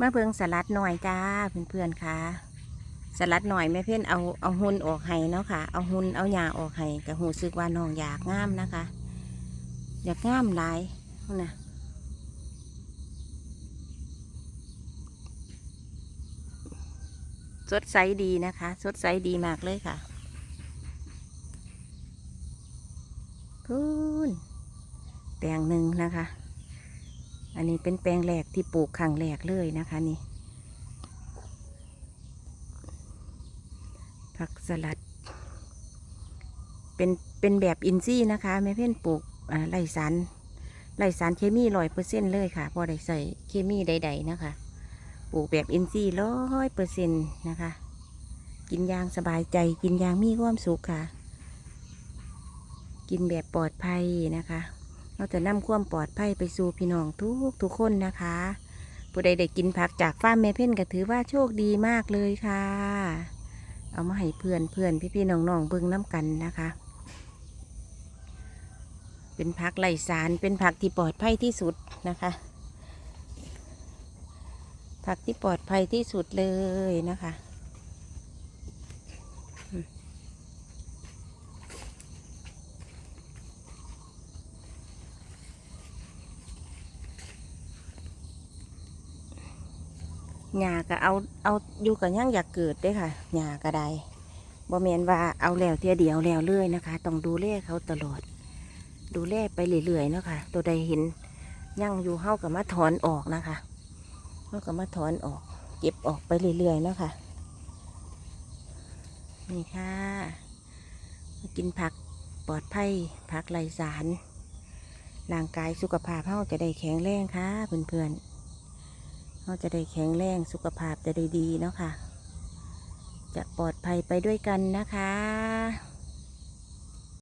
มาเบิ่งสลัดหน่อยจ้าเพื่อนๆค่ะ สลัดหน่อยแม่เพ่นเอาเอาหุ่นออกให้เนาะค่ะ เอาหุ่นเอาหญ้าออกให้กับหูซึกว่าน้องอยากงามนะคะ อยากงามหลายนะสดใสดีนะคะ สดใสดีมากเลยค่ะพูนแปลงหนึ่งนะคะ อันนี้เป็นแปลงแรกที่ปลูกครั้งแรกเลยนะคะนี่ ผักสลัด เป็นเป็นแบบอินซี่นะคะแม่เพ่นปลูกอ่าไร่สารไร่สารเคมีร้อยเปอร์เซ็นเลยค่ะพอได้ใส่เคมีใด ๆ นะคะ ปลูกแบบอินซี่ร้อยเปอร์เซ็นนะคะ กินยางสบายใจ กินยางมีความสุขค่ะ กินแบบปลอดภัยนะคะ เราจะนำความปลอดภัยไปสู่พี่น้องทุกทุกคนนะคะ ผู้ใดได้กินผักจากฟาร์มแม่เพ่นก็ถือว่าโชคดีมากเลยค่ะ เอามาให้เพื่อนเพื่อนพี่พี่ๆน้องเบิ่งน้ำกันนะคะ เป็นผักไหลสารเป็นผักที่ปลอดภัยที่สุดนะคะผักที่ปลอดภัยที่สุดเลยนะคะ หญ้าก็เอาเอาอยู่กับย่างอยากเกิดด้อค่ะหญ้าก็ได้บ่แมนว่าเอาแล้วเทียเดียวแล้วเลยนะคะ ต้องดูแลเขาตลอด ดูแลไปเรื่อยๆเนาะค่ะ ตัวใดเห็นยั่งอยู่เฮากับมาถอนออกนะคะเฮากับมาถอนออก เก็บออกไปเรื่อยๆเนาะค่ะนี่ค่ะกินผักปลอดภัยผักไรสารร่างกายสุขภาพเฮาจะได้แข็งแรงค่ะเพื่อนๆ เขาจะได้แข็งแรงสุขภาพจะได้ดีเนาะค่ะ จะปลอดภัยไปด้วยกันนะคะ